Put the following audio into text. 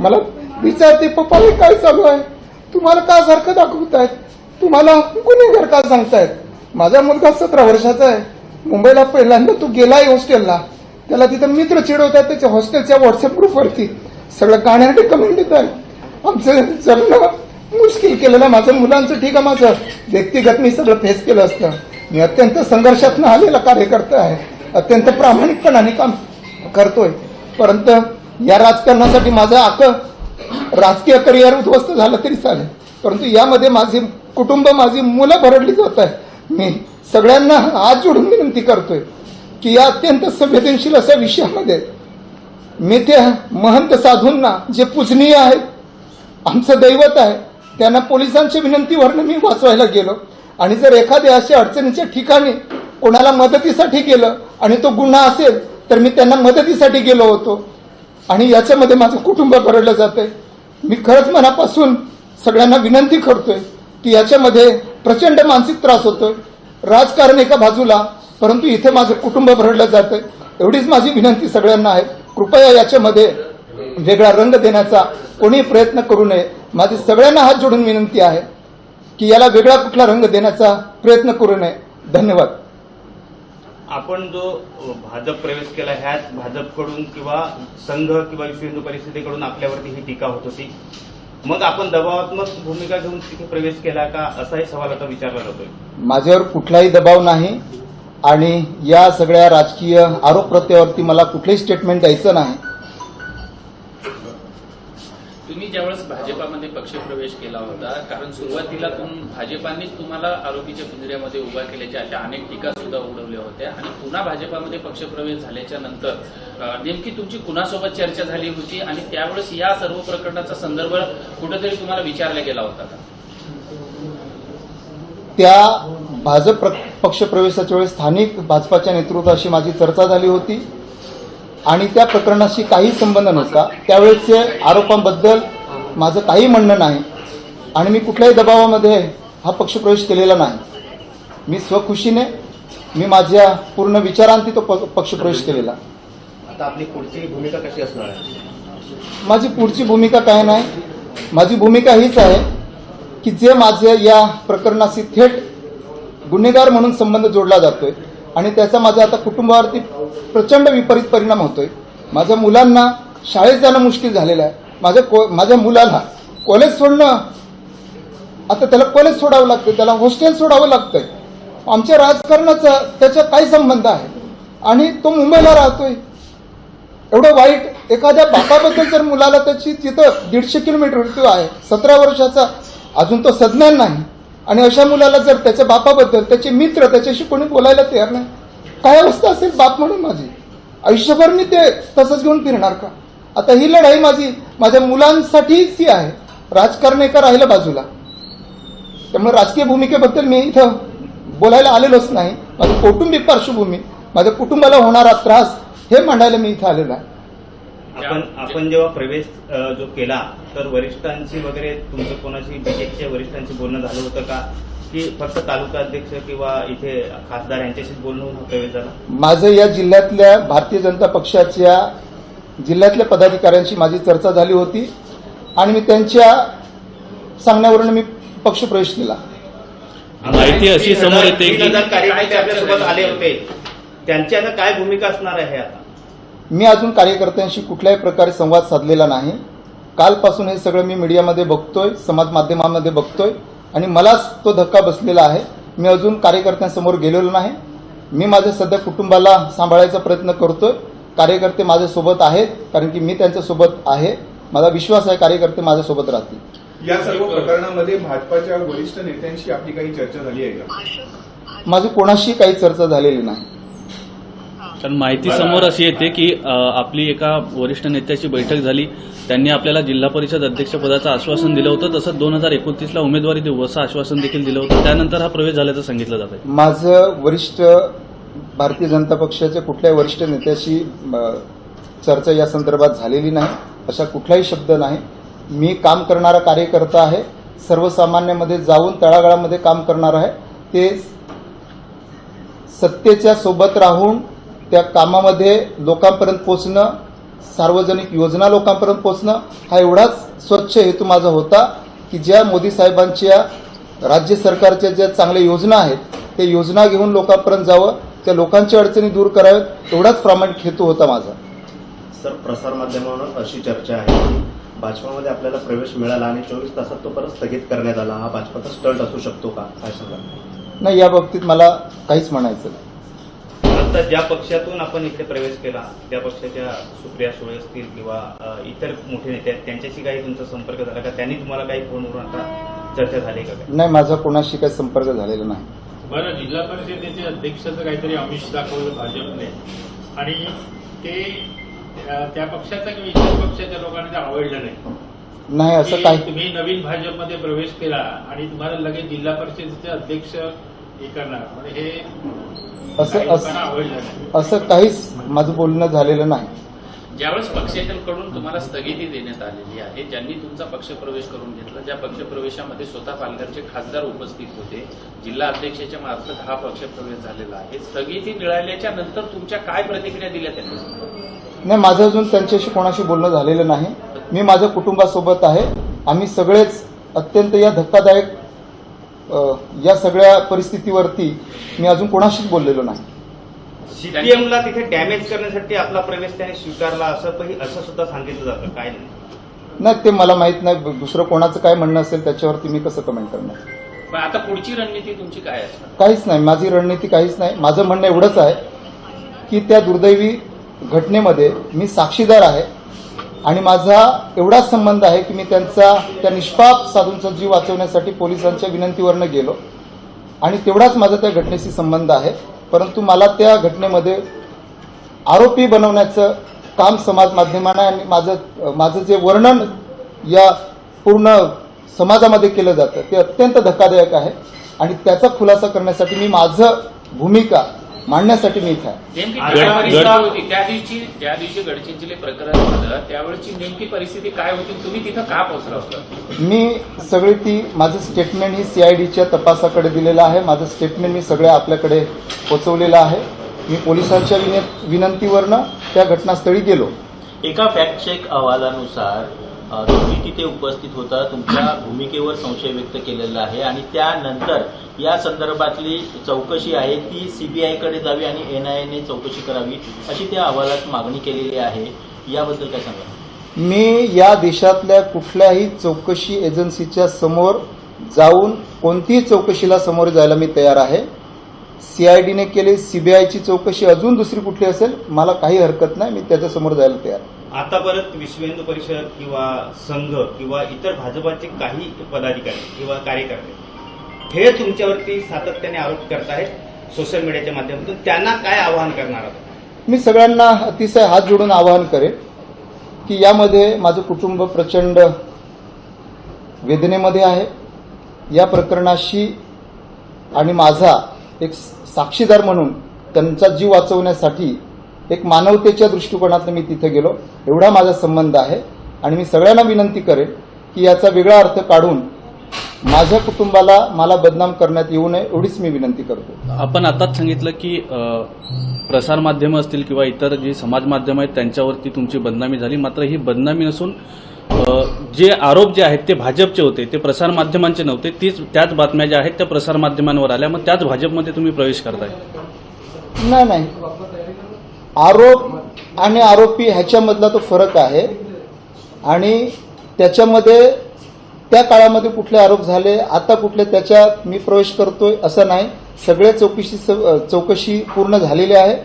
मला विचारते पप्पा हे काय चालू आहे? तुम्हाला का सारखं दाखवतायत? तुम्हाला गुन्हेगार का सांगतायत? माझा मुलगा सतरा वर्षाचा आहे. मुंबईला पहिल्यांदा तो गेलाय हॉस्टेलला. त्याला तिथं मित्र चिडवतात त्याच्या हॉस्टेलच्या व्हॉट्सअप ग्रुपवरती. सगळं गाण्याने कमेंट देत आहे. आमचं जगणं मुश्किल केलेलं आहे. माझं मुलांचं ठीक आहे माझं. व्यक्तिगत मी सगळं फेस केलं असतं. मी अत्यंत संघर्षातनं आलेला कार्यकर्ता आहे. अत्यंत प्रामाणिकपणाने काम करतोय. परंतु या राजकारणासाठी माझं आक राजकीय करिअर उद्ध्वस्त झालं तरी चालेल. परंतु यामध्ये माझे कुटुंब माझी मुलं भरडली जात आहे मी सगळ्यांना हात जोडून विनंती करतोय की या अत्यंत संवेदनशील अशा विषयामध्ये मी त्या महंत साधूंना जे पूजनीय आहेत आमचं दैवत आहे त्यांना पोलिसांच्या विनंतीवरनं मी वाचवायला गेलो. आणि जर एखाद्या अशा अडचणीच्या ठिकाणी कोणाला मदतीसाठी गेलं आणि तो गुन्हा असेल तर मी त्यांना मदतीसाठी गेलो होतो. आणि याच्यामध्ये माझं कुटुंब भरडलं जातंय. मी खरंच मनापासून सगळ्यांना विनंती करतोय की याच्यामध्ये प्रचंड मानसिक त्रास होतोय. राजकारण एका बाजूला परंतु इथे माझं कुटुंब भरडलं जातंय. एवढीच माझी विनंती सगळ्यांना आहे. कृपया याच्यामध्ये वेगळा रंग देण्याचा कोणी प्रयत्न करू नये. माझी सगळ्यांना हात जोडून विनंती आहे की याला वेगळा कुठला रंग देण्याचा प्रयत्न करू नये. धन्यवाद. आपण जो भाजप प्रवेश केला ह्याच भाजपकडून किंवा संघ किंवा विश्व हिंदू परिषदेकडून आपल्यावरती ही टीका होत होती. मग आपण दबावात्मक भूमिका घेऊन तिथे प्रवेश केला का? असाही सवाल आता विचारला जातोय. माझ्यावर कुठलाही दबाव नाही आणि या सगळ्या राजकीय आरोप प्रत्यावरती मला कुठलंही स्टेटमेंट द्यायचं नाही. तुम्ही ज्यावेळेस भाजपामध्ये पक्षप्रवेश केला होता कारण सुरुवातीला तुम भाजपानेच तुम्हाला आरोपीच्या पिंजऱ्यामध्ये उभा केल्याच्या अशा अनेक टीका सुद्धा उडवल्या होत्या आणि पुन्हा भाजपामध्ये पक्षप्रवेश झाल्याच्यानंतर नेमकी तुमची कुणासोबत चर्चा झाली होती आणि त्यावेळेस या सर्व प्रकरणाचा संदर्भ कुठेतरी तुम्हाला विचारला गेला होता का? त्या भाजप पक्षप्रवेशाच्या वेळेस स्थानिक भाजपाच्या नेतृत्वाशी माझी चर्चा झाली होती. आणि त्या प्रकरणाशी काही संबंध नव्हता. त्यावेळेचे आरोपांबद्दल माझं काही म्हणणं नाही. आणि मी कुठल्याही दबावामध्ये हा पक्षप्रवेश केलेला नाही. मी स्वखुशीने मी माझ्या पूर्ण विचारांती तो पक्षप्रवेश केलेला. आता आपली पुढची भूमिका कशी असणार आहे? माझी पुढची भूमिका काय नाही? माझी भूमिका हीच आहे की जे माझ्या या प्रकरणाशी थेट गुन्हेगार म्हणून संबंध जोडला जातोय आणि त्याचा माझ्या आता कुटुंबावरती प्रचंड विपरीत परिणाम होतोय. माझ्या मुलांना शाळेत जाणं मुश्किल झालेलं आहे. माझ्या को माझ्या मुलाला कॉलेज सोडणं आता त्याला कॉलेज सोडावं लागतं त्याला हॉस्टेल सोडावं लागतंय. आमच्या राजकारणाचा त्याचा काय संबंध आहे. आणि तो मुंबईला राहतोय. एवढं वाईट एखाद्या बापाबद्दल जर मुलाला त्याची तिथं दीडशे किलोमीटर आहे सतरा वर्षाचा अजून तो सज्ञान नाही. आणि अशा मुलाला जर त्याच्या बापाबद्दल त्याचे मित्र त्याच्याशी कोणी बोलायला तयार नाही काय अवस्था असेल? बाप म्हणून माझी. आयुष्यभर मी ते तसंच घेऊन फिरणार का? आता ही लढाई माझी माझ्या मुलांसाठीच ही आहे. राजकारण एका राहिलं बाजूला. त्यामुळे राजकीय भूमिकेबद्दल मी इथं बोलायला आलेलोच नाही. माझी कौटुंबिक पार्श्वभूमी माझ्या कुटुंबाला होणारा त्रास हे मांडायला मी इथं आलेलो आहे. आपण आपण जेव्हा प्रवेश जो केला तर वरिष्ठांशी वगैरे तुमचं कोणाशी बीजेपीच्या वरिष्ठांशी बोलणं झालं होतं का? की फक्त तालुका अध्यक्ष किंवा इथे खासदार यांच्याशीच बोलणं होऊन प्रवेश झाला? माझं या जिल्ह्यातल्या भारतीय जनता पक्षाच्या जिल्ह्यातल्या पदाधिकाऱ्यांशी माझी चर्चा झाली होती आणि मी त्यांच्या सांगण्यावरून मी पक्षप्रवेश केला. माहिती अशी समोर येते की कार्यकर्ते आपल्यासोबत आले होते. त्यांची आता काय भूमिका असणार आहे आता? मी अजून कार्यकर्त्यांशी कुठल्याही प्रकारे संवाद साधलेला नाही. कालपासून हे सगळं मी मीडियामध्ये बघतोय समाज माध्यमांमध्ये बघतोय आणि मलाच तो धक्का बसलेला आहे. मी अजून कार्यकर्त्यांसमोर गेलेलो नाही. मी माझ्या सध्या कुटुंबाला सांभाळायचा प्रयत्न करतोय. कार्यकर्ते माझ्यासोबत आहेत कारण की मी त्यांच्यासोबत आहे. माझा विश्वास आहे कार्यकर्ते माझ्यासोबत राहतील. या सर्व प्रकरणामध्ये भाजपाच्या वरिष्ठ नेत्यांशी आपली काही चर्चा झाली आहे का? माझी कोणाशी काही चर्चा झालेली नाही. कारण माहिती समोर अशी येते की आपली एका वरिष्ठ नेत्याची बैठक झाली. त्यांनी आपल्याला जिल्हा परिषद अध्यक्षपदाचं आश्वासन दिलं होतं. तसंच दोन हजार एकोणतीसला उमेदवारी देऊ असं आश्वासन देखील दिलं होतं. त्यानंतर हा प्रवेश झाल्याचं सांगितलं जात आहे. माझं वरिष्ठ भारतीय जनता पक्षाच्या कुठल्याही वरिष्ठ नेत्याशी चर्चा या संदर्भात झालेली नाही. अशा कुठलाही शब्द नाही. मी काम करणारा कार्यकर्ता आहे. सर्वसामान्यामध्ये जाऊन तळागाळामध्ये काम करणार आहे. ते सत्तेच्या सोबत राहून त्या कामामध्ये लोकांपर्यंत पोचणं सार्वजनिक योजना लोकांपर्यंत पोहोचणं हा एवढाच स्वच्छ हेतू माझा होता की ज्या मोदी साहेबांच्या राज्य सरकारच्या ज्या चांगल्या योजना आहेत त्या योजना घेऊन लोकांपर्यंत जावं त्या लोकांच्या अडचणी दूर कराव्यात एवढाच प्रामाणिक हेतू होता माझा. सर प्रसारमाध्यमांवर अशी चर्चा आहे की भाजपामध्ये आपल्याला प्रवेश मिळाला आणि चोवीस तासात तो परत स्थगित करण्यात आला. हा भाजपाचा स्टंट असू शकतो का? काय सांगा नाही या बाबतीत मला काहीच म्हणायचं नाही. आता ज्या पक्षातून आपण इथे प्रवेश केला त्या पक्षाच्या सुप्रिया सुळे असतील किंवा इतर मोठे नेते आहेत त्यांच्याशी काही तुमचा संपर्क झाला का? त्यांनी तुम्हाला काही फोनवरून आता चर्चा झाली का? काय नाही माझा कोणाशी काही संपर्क झालेला नाही. बरं जिल्हा परिषदेचे अध्यक्षाचं काहीतरी आमिष दाखवलं भाजपने. आणि ते त्या- त्या पक्षाचा किंवा इतर पक्षाच्या लोकांनी ते आवडलं नाही. नाही असं की काही तुम्ही नवीन भाजपमध्ये प्रवेश केला आणि तुम्हाला लगेच जिल्हा परिषदेचे अध्यक्ष हे करणार. म्हणजे हे असं असं असं काहीच माझं बोलणं झालेलं नाही. ज्यावेळेस पक्षाकडून तुम्हाला स्थगिती देण्यात आलेली आहे ज्यांनी तुमचा पक्षप्रवेश करून घेतला ज्या पक्षप्रवेशामध्ये स्वतः पालघरचे खासदार उपस्थित होते जिल्हा अध्यक्षाच्या मार्फत हा पक्षप्रवेश झालेला आहे. स्थगिती मिळाल्याच्या नंतर तुमच्या काय प्रतिक्रिया दिल्या त्यांनी? नाही माझं अजून त्यांच्याशी कोणाशी बोलणं झालेलं नाही. मी माझ्या कुटुंबासोबत आहे. आम्ही सगळेच अत्यंत या धक्कादायक या सगळ्या परिस्थितीवरती मी अजून कोणाशीच बोललेलो नाही. सीपीएमला तिथे डॅमेज करण्यासाठी आपला प्रवेश त्याने स्वीकारला असं पण- असं सुद्धा सांगितलं जातं. काय नाही. नाही ते मला माहीत नाही. दुसरं कोणाचं काय म्हणणं असेल त्याच्यावरती मी कसं कमेंट करणार? पण आता पुढची रणनीती तुमची काय असणार? काहीच नाही. माझी रणनीती काहीच नाही. माझं म्हणणं एवढंच आहे की त्या दुर्दैवी घटनेमध्ये मी साक्षीदार आहे. आणि माझा एवढाच संबंध आहे की मी त्यांचा त्या निष्पाप साधूंचा जीव वाचवण्यासाठी पोलिसांच्या विनंतीवरनं गेलो. आणि तेवढाच माझा त्या घटनेशी संबंध आहे. परंतु मला त्या घटनेमध्ये आरोपी बनवण्याचं काम समाज माध्यमांना आणि माझं माझं जे वर्णन या पूर्ण समाजामध्ये केलं जातं ते अत्यंत धक्कादायक आहे. आणि त्याचा खुलासा करण्यासाठी मी माझं भूमिका मांडण्यासाठी मी इथे आहे नेमकी गड- काय होती? त्या दिवशी ज्या दिवशी गडचिंचले प्रकरण झालं त्यावेळेची नेमकी परिस्थिती काय होती? तुम्ही तिथं का पोहोचला होता? मी सगळी ती माझं स्टेटमेंट ही सीआयडीच्या तपासाकडे दिलेलं आहे. माझं स्टेटमेंट मी सगळ्या आपल्याकडे पोचवलेलं आहे. मी पोलिसांच्या विन- विनंतीवरनं त्या घटनास्थळी गेलो. एका फॅक्ट चेक अहवालानुसार अ, तुम्ही तिथे उपस्थित होता. तुमच्या भूमिकेवर संशय व्यक्त केलेला आहे. आणि त्यानंतर या संदर्भातली चौकशी आहे. ती सीबीआयकडे जावी आणि एनआयएने चौकशी करावी अशी त्या अहवालात मागणी केलेली आहे. याबद्दल काय सांगा मी या देशातल्या कुठल्याही चौकशी एजन्सीच्या समोर जाऊन कोणतीही चौकशीला समोर जायला मी तयार आहे. सीआयडीने केली सीबीआयची चौकशी अजून दुसरी कुठली असेल मला काही हरकत नाही. मी त्याच्यासमोर जायला तयार आहे. आता परत विश्व हिंदू परिषद किंवा संघ किंवा इतर भाजपाचे काही पदाधिकारी किंवा कार्यकर्ते हे तुमच्यावरती सातत्याने आरोप करत आहेत सोशल मीडियाच्या माध्यमातून. त्यांना काय आवाहन करणार आहोत? मी सगळ्यांना अतिशय हात जोडून आवाहन करेन की यामध्ये माझं कुटुंब प्रचंड वेदनेमध्ये आहे. या प्रकरणाशी आणि माझा एक साक्षीदार म्हणून त्यांचा जीव वाचवण्यासाठी एक मानवतेच्या दृष्टिकोनातून मी तिथे गेलो. एवढा माझा संबंध आहे आणि मी सगळ्यांना विनंती करेन की याचा वेगळा अर्थ काढून माझ्या कुटुंबाला मला बदनाम करण्यात येऊ नये एवढीच मी विनंती करतो. आपण आताच सांगितलं की प्रसारमाध्यमं असतील किंवा इतर जी समाज माध्यमं आहेत त्यांच्यावरती तुमची बदनामी झाली. मात्र ही बदनामी नसून जे आरोप जे आहेत ते भाजपचे होते ते प्रसारमाध्यमांचे नव्हते. तीच त्याच बातम्या ज्या आहेत त्या प्रसारमाध्यमांवर आल्या. मग त्याच भाजपमध्ये तुम्ही प्रवेश करताय. नाही नाही. आरोप आणि आरोपी ह्याच्यामधला तो फरक आहे. आणि त्याच्यामध्ये त्या काळामध्ये कुठले आरोप झाले आता कुठले त्याच्यात मी प्रवेश करतोय असं नाही. सगळे चौकशी चौकशी पूर्ण झालेली आहे.